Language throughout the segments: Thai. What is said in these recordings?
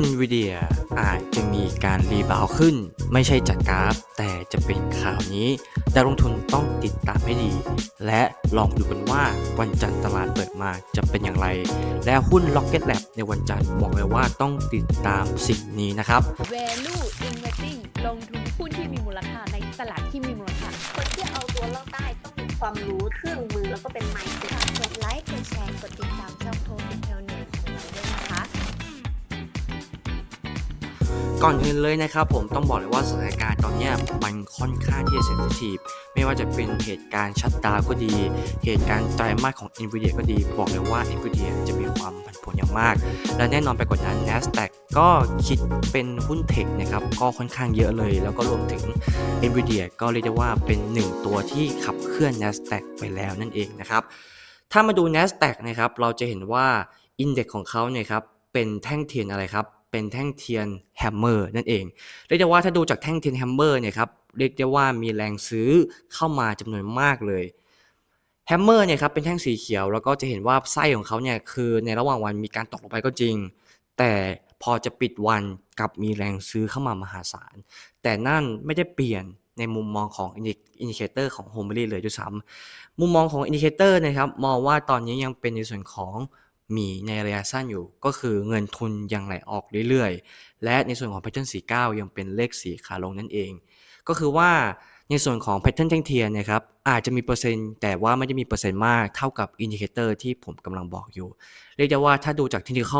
NVIDIA อาจจะมีการรีบาวด์ขึ้น ไม่ใช่จากกราฟ แต่จะเป็นข่าวนี้นักลงทุนต้องติดตามให้ดี และลองดูกันว่าวันจันทร์ตลาดเปิดมาจะเป็นอย่างไร และหุ้น Rocket Lab ในวันจันทร์บอกเลยว่าต้องติดตามสิ่งนี้นะครับ value investing ลงทุนหุ้นที่มีมูลค่าในตลาดที่มีมูลค่าคนที่เอาตัวรอดได้ต้องมีความรู้เครื่องมือแล้วก็เป็นไมซ์เซ็ตกดไลค์กดแชร์กดติดตามช่องโทรติเทลเน็ ก่อนอื่นเลยนะครับผมต้องบอกเลยว่าสถานการณ์ตอนนี้มันค่อนข้างที่จะเซนซิทีฟไม่ว่าจะเป็นเหตุการณ์ชัดดาวก็ดี เหตุการณ์ไตรมาสของ NVIDIA ก็ดี บอกเลยว่า NVIDIA จะมีความผันผวนอย่างมาก และแน่นอนไปกว่านั้น NASDAQ ก็คิดเป็นหุ้นเทคนะครับก็ค่อนข้างเยอะเลย แล้วก็รวมถึง NVIDIA ก็เรียกได้ว่าเป็นหนึ่งตัวที่ขับเคลื่อน NASDAQ ไปแล้วนั่นเองนะครับถ้ามาดู NASDAQ นะครับเราจะเห็นว่า Index ของเขาเนี่ยครับเป็นแท่งเทียนอะไรครับ เป็นแท่งเทียนแฮมเมอร์นั่นเอง เรียกได้ว่าถ้าดูจากแท่งเทียนแฮมเมอร์เนี่ยครับเรียกได้ว่ามีแรงซื้อเข้ามาจำนวนมากเลยแฮมเมอร์เนี่ยครับเป็นแท่งสีเขียวแล้วก็จะเห็นว่าไส้ของเขาเนี่ยคือในระหว่างวันมีการตกลงไปก็จริง แต่พอจะปิดวันกลับมีแรงซื้อเข้ามามหาศาล แต่นั่นไม่ได้เปลี่ยนในมุมมองของอินดิเคเตอร์ของโฮมเบอรี่เลยด้วยซ้ำมุมมองของอินดิเคเตอร์นะครับมองว่าตอนนี้ยังเป็นในส่วนของ มีในระยะสั้นอยู่ ก็คือเงินทุนยังไหลออกเรื่อยๆ และในส่วนของ Pattern 49ยังเป็นเลขสีขาลงนั่นเอง ก็คือว่าในส่วนของ Pattern แท่งเทียนนะครับอาจจะมีเปอร์เซ็นต์แต่ว่าไม่ได้มีเปอร์เซ็นต์มากเท่ากับอินดิเคเตอร์ที่ผมกำลังบอกอยู่ เรียกได้ว่าถ้าดูจากเทคนิค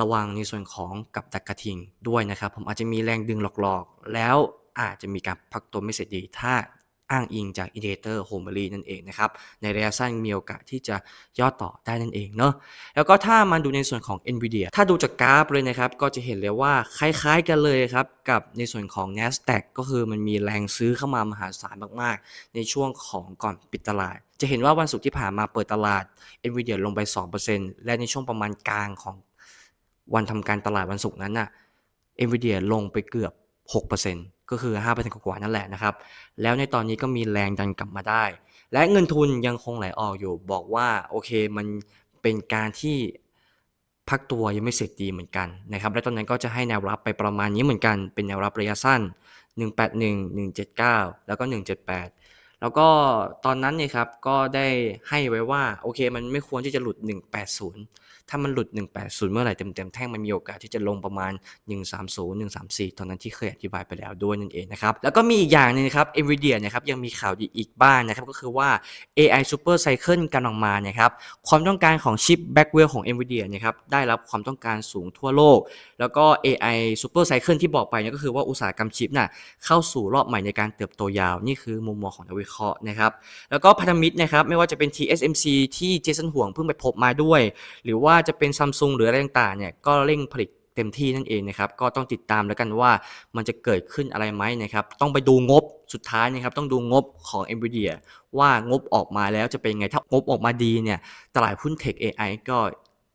ระวังในส่วนของกับดักกระทิงด้วยนะครับ ผมอาจจะมีแรงดึงหลอกๆ แล้วอาจจะมีการพักตัวไม่เสร็จดี ถ้า อ้างอิงจากอินดิเคเตอร์โฮมเบอรี่นั่นเองนะครับ ในระยะสั้นมีโอกาสที่จะย่อต่อได้นั่นเองเนาะแล้วก็ถ้ามันดูในส่วนของ NVIDIA ถ้าดูจากกราฟเลยนะครับ ก็จะเห็นเลยว่าคล้ายๆกันเลยครับ กับในส่วนของ NASDAQ ก็คือมันมีแรงซื้อเข้ามามหาศาลมากๆ ในช่วงของก่อนปิดตลาด จะเห็นว่าวันศุกร์ที่ผ่านมาเปิดตลาด NVIDIA ลงไป 2%และในช่วงประมาณกลางของวันทำการตลาดวันศุกร์นั้นน่ะ NVIDIA ลงไปเกือบ 6% ก็คือ 5%กว่านั่นแหละนะครับ แล้วในตอนนี้ก็มีแรงดันกลับมาได้ และเงินทุนยังคงไหลออกอยู่ บอกว่าโอเคมันเป็นการที่พักตัวยังไม่เสร็จดีเหมือนกันนะครับ และตอนนั้นก็จะให้แนวรับไปประมาณนี้เหมือนกัน เป็นแนวรับระยะสั้น 181 179 แล้วก็ 178 แล้วก็ตอนนั้นเนี่ยครับก็ได้ให้ไว้ว่าโอเคมันไม่ควรที่จะหลุด 180 ถ้ามันหลุด 180 เมื่อไหร่เต็มๆแท่งมันมีโอกาสที่จะลงประมาณ 130 134 ตอนนั้นที่เคยอธิบายไปแล้วด้วยนั่นเองนะครับ แล้วก็มีอีกอย่างหนึงนะครับ NVIDIA นะครับยังมีข่าวดีอีกบ้างนะครับ ก็คือว่า AI Super Cycle กำลังมาเนี่ยครับ ความต้องการของชิป Blackwell ของ NVIDIA เนี่ยครับได้รับความต้องการสูงทั่วโลก แล้วก็ AI Super Cycle ที่บอกไปเนี่ยก็คือว่าอุตสาหกรรมชิปน่ะเข้าสู่รอบใหม่ในการเติบโตยาว นี่คือมุมมองของนักวิเคราะห์นะครับ แล้วก็พันธมิตรนะครับไม่ว่าจะเป็น TSMC ที่เจสันห่วงเพิ่งไปพบมาด้วย หรือว่า่าจะเป็นซัมซุงหรืออะไรต่างๆเนี่ยก็เร่งผลิตเต็มที่นั่นเองนะครับก็ต้องติดตามแล้วกันว่ามันจะเกิดขึ้นอะไรไหมนะครับต้องไปดูงบสุดท้ายนะครับต้องดูงบของ NVIDIA ว่างบออกมาแล้วจะเป็นไงถ้างบออกมาดีเนี่ยตลาดหุ้นเทค AI ก็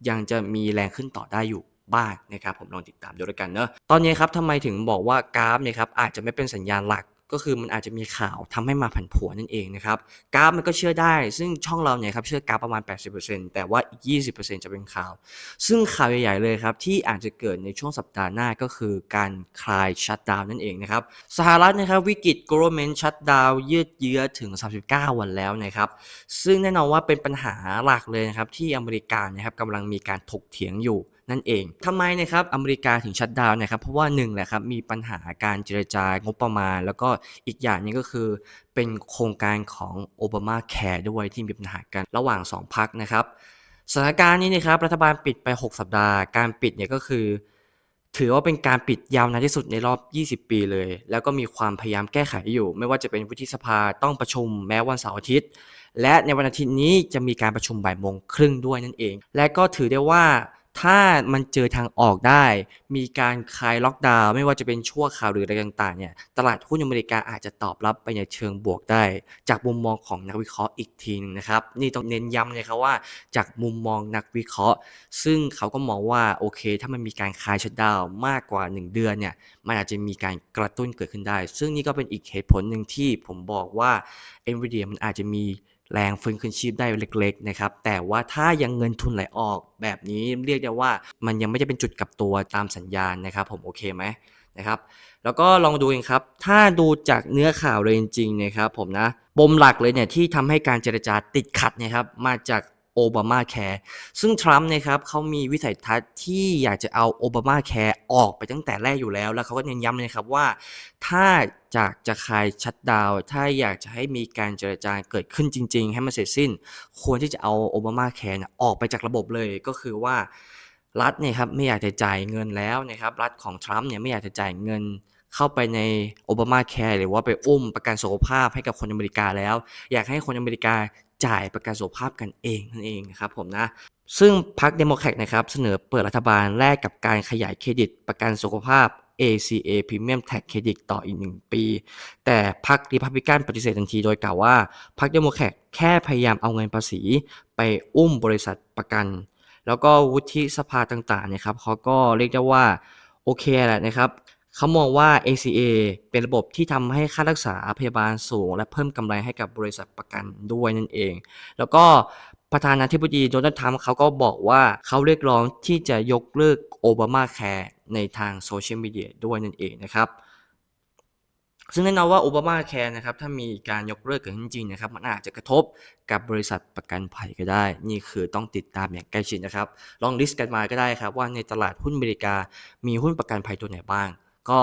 ยังจะมีแรงขึ้นต่อได้อยู่บ้างนะครับผมลองติดตามดูแล้วกันเนอะตอนนี้ครับทำไมถึงบอกว่ากราฟเนี่ยครับอาจจะไม่เป็นสัญญาณหลัก ก็คือมันอาจจะมีข่าวทำให้มาผันผวนนั่นเองนะครับกราฟมันก็เชื่อได้ ซึ่งช่องเราเนี่ยครับเชื่อกราฟประมาณ 80%แต่ว่าอีก 20%จะเป็นข่าว ซึ่งข่าวใหญ่ๆเลยครับที่อาจจะเกิดในช่วงสัปดาห์หน้าก็คือการคลายชัตดาวน์นั่นเองนะครับสหรัฐนะครับวิกฤต government shutdown ยืดเยื้อถึง 39 วันแล้วนะครับซึ่งแน่นอนว่าเป็นปัญหาหลักเลยนะครับที่อเมริกานะครับกำลังมีการถกเถียงอยู่ นั่นเองทำไมนะครับอเมริกาถึงชัดดาวนะครับเพราะว่าหนึ่งแหละครับมีปัญหาการเจรจางบประมาณ แล้วก็อีกอย่างนึงก็คือเป็นโครงการของโอบามาแคร์ด้วยที่มีปัญหากันระหว่าง 2พักนะครับสถานการณ์นี้นะครับรัฐบาลปิดไป 6 สัปดาห์ การปิดเนี่ยก็คือ ถือว่าเป็นการปิดยาวนานที่สุดในรอบ 20 ปีเลย แล้วก็มีความพยายามแก้ไขอยู่ ไม่ว่าจะเป็นวุฒิสภาต้องประชุมแม้วันเสาร์อาทิตย์ และในวันอาทิตย์นี้จะมีการประชุมบ่ายโมงครึ่งด้วยนั่นเอง และก็ถือได้ว่า ถ้ามันเจอทางออกได้ มีการคลายล็อกดาวน์ไม่ว่าจะเป็นชั่วคราวหรืออะไรต่างๆเนี่ยตลาดหุ้นอเมริกาอาจจะตอบรับไปในเชิงบวกได้ จากมุมมองของนักวิเคราะห์อีกทีหนึงนะครับ นี่ต้องเน้นย้ำเลยครับว่า จากมุมมองนักวิเคราะห์ ซึ่งเขาก็มองว่าโอเค ถ้ามันมีการคลายชัดดาวน์มากกว่า 1 เดือนเนี่ยมันอาจจะมีการกระตุ้นเกิดขึ้นได้ ซึ่งนี่ก็เป็นอีกเหตุผลหนึ่งที่ผมบอกว่า NVIDIA มันอาจจะมี แรงฟื้นคืนชีพได้เล็กๆนะครับแต่ว่าถ้ายังเงินทุนไหลออกแบบนี้เรียกได้ว่ามันยังไม่ได้เป็นจุดกลับตัวตามสัญญาณนะครับ ผมโอเคไหมนะครับแล้วก็ลองดูเองครับ ถ้าดูจากเนื้อข่าวเลยจริงๆนะครับผมนะปมหลักเลยเนี่ยที่ทำให้การเจรจาติดขัดเนะครับมาจาก โอบามาแคร์ซึ่งทรัมป์นะครับเขามีวิสัยทัศน์ที่อยากจะเอาโอบามาแคร์ออกไปตั้งแต่แรกอยู่แล้ว แล้วเขาก็เน้นย้ำเลยนะครับว่า ถ้าจากจะคลายชัดดาว ถ้าอยากจะให้มีการเจรจาเกิดขึ้นจริง ๆ ให้มันเสร็จสิ้น ควรที่จะเอาโอบามาแคร์ออกไปจากระบบเลยก็คือว่ารัฐเนี่ยครับไม่อยากจะจ่ายเงินแล้วนะครับรัฐของทรัมป์เนี่ยไม่อยากจะจ่ายเงินเข้าไปในโอบามาแคร์หรือว่าไปอุ้มประกันสุขภาพให้กับคนอเมริกาแล้ว อยากให้คนอเมริกา จ่ายประกันสุขภาพกันเองนั่นเองนะครับผมนะซึ่งพรรคเดโมแครตนะครับเสนอเปิดรัฐบาลแลกกับการขยายเครดิตประกันสุขภาพ ACA Premium Tax Credit ต่ออีก 1 ปี แต่พรรครีพับลิกันปฏิเสธทันทีโดยกล่าวว่าพรรคเดโมแครตแค่พยายามเอาเงินภาษีไปอุ้มบริษัทประกัน แล้วก็วุฒิสภาต่างๆเนะครับเขาก็เรียกได้ว่า โอเคแหละนะครับ เขามองว่า ACA เป็นระบบที่ทำให้ค่ารักษาพยาบาลสูง และเพิ่มกำไรให้กับบริษัทประกันด้วยนั่นเอง แล้วก็ประธานาธิบดีโดนัลด์ทรัมป์เขาก็บอกว่าเขาเรียกร้องที่จะยกเลิกโอบามาแคร์ในทางโซเชียลมีเดียด้วยนั่นเองนะครับซึ่งแน่นอนว่าโอบามาแคร์นะครับถ้ามีการยกเลิกเกิดขึ้นจริงนะครับมันอาจจะกระทบกับบริษัทประกันภัยก็ได้ นี่คือต้องติดตามอย่างใกล้ชิดนะครับ ลองลิสต์กันมาก็ได้ครับว่าในตลาดหุ้นอเมริกา มีหุ้นประกันภัยตัวไหนบ้าง ก็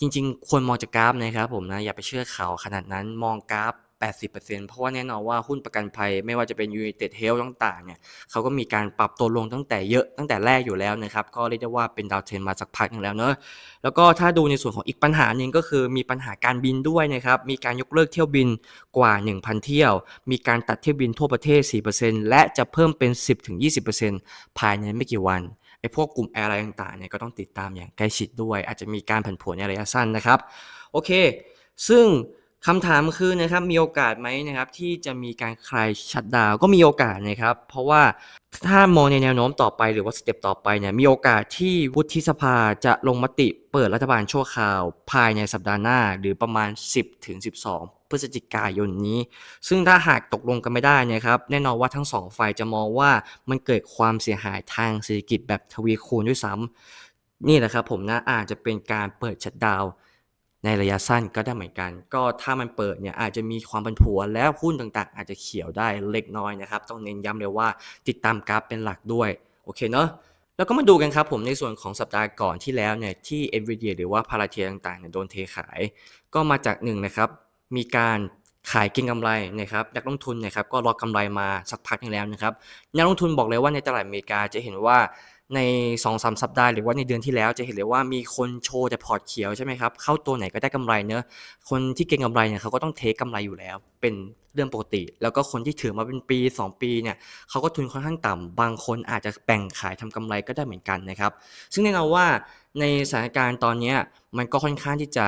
จริงๆ ควรมองจากกราฟนะครับผมนะ อย่าไปเชื่อข่าวขนาดนั้นมองกราฟ 80%เพราะว่าแน่นอนว่าหุ้นประกันภัยไม่ว่าจะเป็น United Health ต่างๆเนี่ยเขาก็มีการปรับตัวลงตั้งแต่เยอะตั้งแต่แรกอยู่แล้วนะครับ ก็เรียกได้ว่าเป็นดาวเทรนมาสักพักนึงแล้วเนอะแล้วก็ถ้าดูในส่วนของอีกปัญหาหนึ่งก็คือมีปัญหาการบินด้วยนะครับ มีการยกเลิกเที่ยวบินกว่า 1,000 เที่ยว มีการตัดเที่ยวบินทั่วประเทศ 4%และจะเพิ่มเป็น 10-20%ภายในไม่กี่วัน ไอ้พวกกลุ่มแอร์ไลน์ต่างๆเนี่ยก็ต้องติดตามอย่างใกล้ชิดด้วย อาจจะมีการผันผวนในระยะสั้นนะครับ โอเค ซึ่งคำถามคือนะครับมีโอกาสไหมนะครับที่จะมีการคลายชัดดาวก็มีโอกาสนะครับ เพราะว่าถ้ามองในแนวโน้มต่อไปหรือว่าสเต็ปต่อไปเนี่ยมีโอกาสที่วุฒิสภาจะลงมติเปิดรัฐบาลชั่วคราว ภายในสัปดาห์หน้าหรือประมาณ 10ถึง12 พฤศจิกายนนี้ ซึ่งถ้าหากตกลงกันไม่ได้เนะครับแน่นอนว่าทั้งสองฝ่ายจะมองว่ามันเกิดความเสียหายทางเศรษฐกิจแบบทวีคูณด้วยซ้ำนี่แหละครับผมนะอาจจะเป็นการเปิดชัดดาวในระยะสั้นก็ได้เหมือนกัน ก็ถ้ามันเปิดเนี่ยอาจจะมีความผันผวนแล้วหุ้นต่างๆ อาจจะเขียวได้เล็กน้อยนะครับ ต้องเน้นย้ำเลยว่าติดตามกราฟเป็นหลักด้วย โอเคเนาะแล้วก็มาดูกันครับผมในส่วนของสัปดาห์ก่อนที่แล้วเนี่ยที่ NVIDIA หรือว่าพาราเทียต่างๆเนี่ยโดนเทขาย ก็มาจากหนึ่งนะครับ มีการขายเก็งกำไรนะครับนักลงทุนนะครับก็รอกำไรมาสักพักนึงแล้วนะครับนักลงทุนบอกเลยว่าในตลาดอเมริกาจะเห็นว่าใน2อสสัปดาห์หรือว่าในเดือนที่แล้วจะเห็นเลยว่ามีคนโชว์แต่พอร์ตเขียวใช่ไหมครับเข้าตัวไหนก็ได้กำไรเนอะคนที่เก็งกำไรเนี่ยเขาก็ต้องเทคกำไรอยู่แล้วเป็นเรื่องปกติ แล้วก็คนที่ถือมาเป็นปี 2 ปีเนี่ยเขาก็ทุนค่อนข้างต่ำบางคนอาจจะแบ่งขายทำกำไรก็ได้เหมือนกันนะครับ ซึ่งแน่นอนว่าในสถานการณ์ตอนนี้มันก็ค่อนข้างที่จะ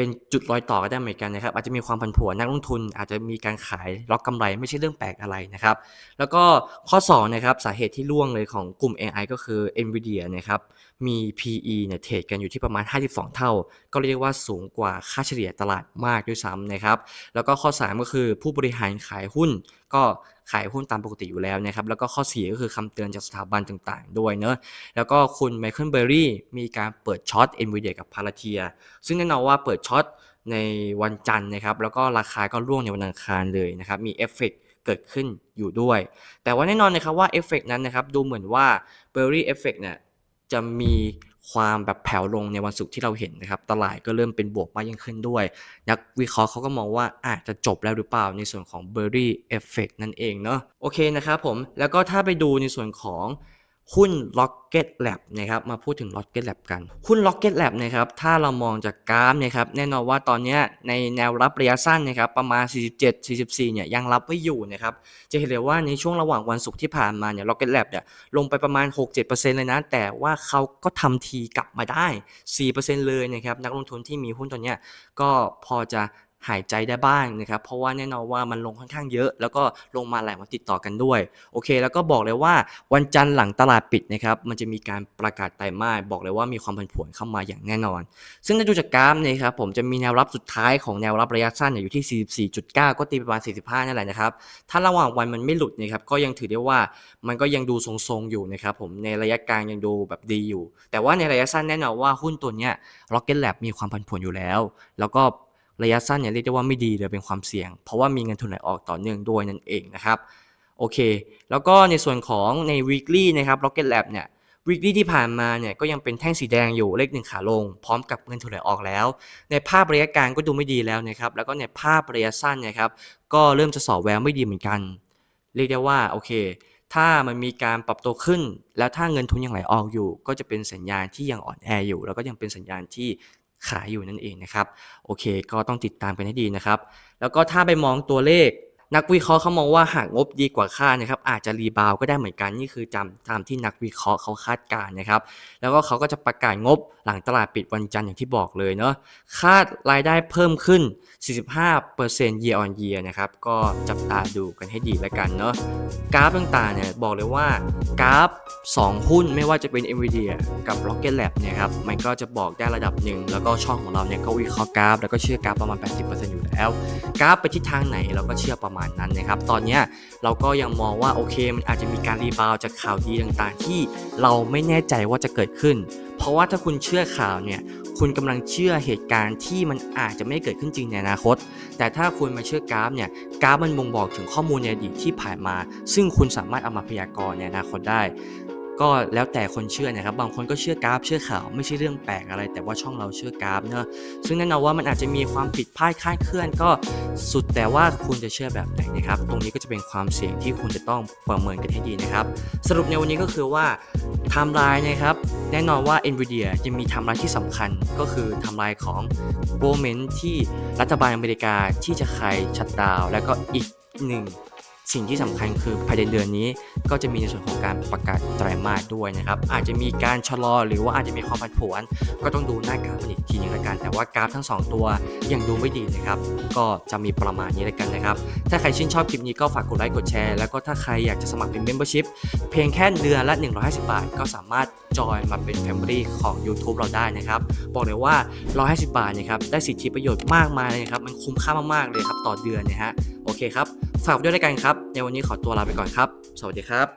เป็นจุดรอยต่อก็ได้เหมือนกันนะครับ อาจจะมีความผันผวนนักลงทุน อาจจะมีการขายล็อกกำไรไม่ใช่เรื่องแปลกอะไรนะครับ แล้วก็ข้อ2นะครับสาเหตุที่ร่วงเลยของกลุ่ม AI ก็คือ NVIDIA นะครับมี PE เนี่ยเทรดกันอยู่ที่ประมาณ 52 เท่า ก็เรียกว่าสูงกว่าค่าเฉลี่ยตลาดมากด้วยซ้ำนะครับ แล้วก็ข้อ 3 ก็คือผู้บริหารขายหุ้น ก็ขายหุ้นตามปกติอยู่แล้วนะครับ แล้วก็ข้อ4ก็คือคำเตือนจากสถาบันต่างๆ ด้วยเนอะแล้วก็คุณไมเคิลเบอร์รี่มีการเปิดช็อต NVIDIA กับพาราเทีย ซึ่งแน่นอนว่าเปิดช็อตในวันจันทร์นะครับ แล้วก็ราคาก็ร่วงในวันอังคารเลยนะครับ มีเอฟเฟกเกิดขึ้นอยู่ด้วย แต่ว่าแน่นอนนะครับว่าเอฟเฟกนั้นนะครับ ดูเหมือนว่าเบอร์รี่เอฟเฟกเนี่ยจะมี ความแบบแผ่วลงในวันศุกร์ที่เราเห็นนะครับตลาดก็เริ่มเป็นบวกมากยิ่งขึ้นด้วย นักวิเคราะห์เขาก็มองว่าอาจจะจบแล้วหรือเปล่าในส่วนของ b u r r y Effect นั่นเองเนาะโอเคนะครับผมแล้วก็ถ้าไปดูในส่วนของ หุ้น Rocket Lab นะครับมาพูดถึง Rocket Lab กัน หุ้น Rocket Lab นะครับถ้าเรามองจากกราฟนะครับแน่นอนว่าตอนนี้ในแนวรับระยะสั้นนะครับประมาณ 47-44เนี่ยยังรับไว้อยู่นะครับจะเห็นเลยว่าในช่วงระหว่างวันศุกร์ที่ผ่านมาเนี่ย Rocket Lab เนี่ยลงไปประมาณ 6-7%เลยนะ แต่ว่าเขาก็ทำทีกลับมาได้ 4%เลยนะครับนักลงทุนที่มีหุ้นตัวเนี้ยก็พอจะ หายใจได้บ้างนะครับเพราะว่าแน่นอนว่ามันลงค่อนข้างเยอะ แล้วก็ลงมาหลายวันติดต่อกันด้วยโอเค แล้วก็บอกเลยว่าวันจันทร์หลังตลาดปิดนะครับมันจะมีการประกาศไตรมาสบอกเลยว่ามีความผันผวนเข้ามาอย่างแน่นอน ซึ่งถ้าดูจากกราฟเนี่ยครับผมจะมีแนวรับสุดท้ายของแนวรับระยะสั้นเนี่ยอยู่ที่ 44.9 ก็ตีประมาณ 45 นั่นแหละนะครับถ้าระหว่างวันมันไม่หลุดนะครับก็ยังถือได้ว่ามันก็ยังดูทรงๆอยู่นะครับผมในระยะกลางยังดูแบบดีอยู่ แต่ว่าในระยะสั้นแน่นอนว่าหุ้นตัวเนี้ย Rocket Lab มีความผันผวนอยู่แล้ว แล้วก็ ระยะสั้นเนี่ยเรียกได้ว่าไม่ดีเลยเป็นความเสี่ยง เพราะว่ามีเงินทุนไหลออกต่อเนื่องด้วยนั่นเองนะครับโอเค แล้วก็ในส่วนของใน weekly นะครับ Rocket Lab เนี่ย weekly ที่ผ่านมาเนี่ยก็ยังเป็นแท่งสีแดงอยู่เลขหนึ่งขาลง พร้อมกับเงินทุนไหลออกแล้ว ในภาพระยะกลางก็ดูไม่ดีแล้วนะครับแล้วก็ในภาพระยะสั้นเนะครับก็เริ่มจะสอบแววไม่ดีเหมือนกัน เรียกได้ว่าโอเค ถ้ามันมีการปรับตัวขึ้น แล้วถ้าเงินทุนยังไหลออกอยู่ ก็จะเป็นสัญญาณที่ยังอ่อนแออยู่ แล้วก็ยังเป็นสัญญาณที่ ขายอยู่นั่นเองนะครับ โอเค ก็ต้องติดตามกันให้ดีนะครับ แล้วก็ถ้าไปมองตัวเลข นักวิเคราะห์เขามองว่าหากงบดีกว่าคาดนะครับอาจจะรีบาวก็ได้เหมือนกันนี่คือจำตามที่นักวิเคราะห์เขาคาดการณ์นะครับ แล้วก็เขาก็จะประกาศงบหลังตลาดปิดวันจันทร์อย่างที่บอกเลยเนาะคาดรายได้เพิ่มขึ้น 45% year on year นะครับก็จับตาดูกันให้ดีแล้วกันเนาะกราฟต่างๆเนี่ยบอกเลยว่ากราฟ 2 หุ้นไม่ว่าจะเป็น Nvidia กับ Rocket Lab เนี่ยครับมันก็จะบอกได้ระดับหนึ่งแล้วก็ช่องของเราเนี่ยก็วิเคราะห์กราฟ แล้วก็เชื่อกราฟประมาณ 80%อยู่แล้วแล้ว กราฟไปทิศทางไหนเราก็เชื่อประมาณนั้นนะครับ ตอนนี้เราก็ยังมองว่าโอเค มันอาจจะมีการรีบาวจากข่าวดีต่างๆ ที่เราไม่แน่ใจว่าจะเกิดขึ้น เพราะว่าถ้าคุณเชื่อข่าวเนี่ยคุณกำลังเชื่อเหตุการณ์ที่มันอาจจะไม่เกิดขึ้นจริงในอนาคต แต่ถ้าคุณมาเชื่อกราฟเนี่ย กราฟมันบ่งบอกถึงข้อมูลในอดีตที่ผ่านมา ซึ่งคุณสามารถเอามาพยากรณ์ในอนาคตได้ ก็แล้วแต่คนเชื่อนะครับ บางคนก็เชื่อกราฟเชื่อข่าวไม่ใช่เรื่องแปลกอะไร แต่ว่าช่องเราเชื่อกราฟเนอะซึ่งแน่นอนว่ามันอาจจะมีความผิดพลาดคลาดเคลื่อนก็สุดแต่ว่าคุณจะเชื่อแบบไหนนะครับ ตรงนี้ก็จะเป็นความเสี่ยงที่คุณจะต้องประเมินกันให้ดีนะครับ สรุปในวันนี้ก็คือว่าไทม์ไลน์นะครับ แน่นอนว่า NVIDIA จะมีไทม์ไลน์ที่สำคัญก็คือไทม์ไลน์ของโ m เมนที่รัฐบาลอเมริกาที่จะคลายชัดดาว แล้วก็อีกหนึ่ง สิ่งที่สำคัญคือภายในเดือนนี้ก็จะมีในส่วนของการประกาศไตรมาสด้วยนะครับ อาจจะมีการชะลอหรือว่าอาจจะมีความผันผวน ก็ต้องดูหน้ากราฟมันอีกทีนึงแล้วกัน แต่ว่ากราฟทั้ง 2 ตัวยังดูไม่ดีนะครับ ก็จะมีประมาณนี้แล้วกันนะครับ ถ้าใครชื่นชอบคลิปนี้ก็ฝากกดไลค์กดแชร์ แล้วก็ถ้าใครอยากจะสมัครเป็น Membership เพียงแค่เดือนละ 150 บาท ก็สามารถจอยมาเป็น Family ของ YouTube เราได้นะครับบอกเลยว่า 150 บาทเนะครับได้สิทธิประโยชน์มากมายเลยครับมันคุ้มค่ามากๆเลยครับต่อเดือนนะฮะโอเคครับฝากด้วยล้วกันครับในวันนี้ขอตัวลาไปก่อนครับ สวัสดีครับ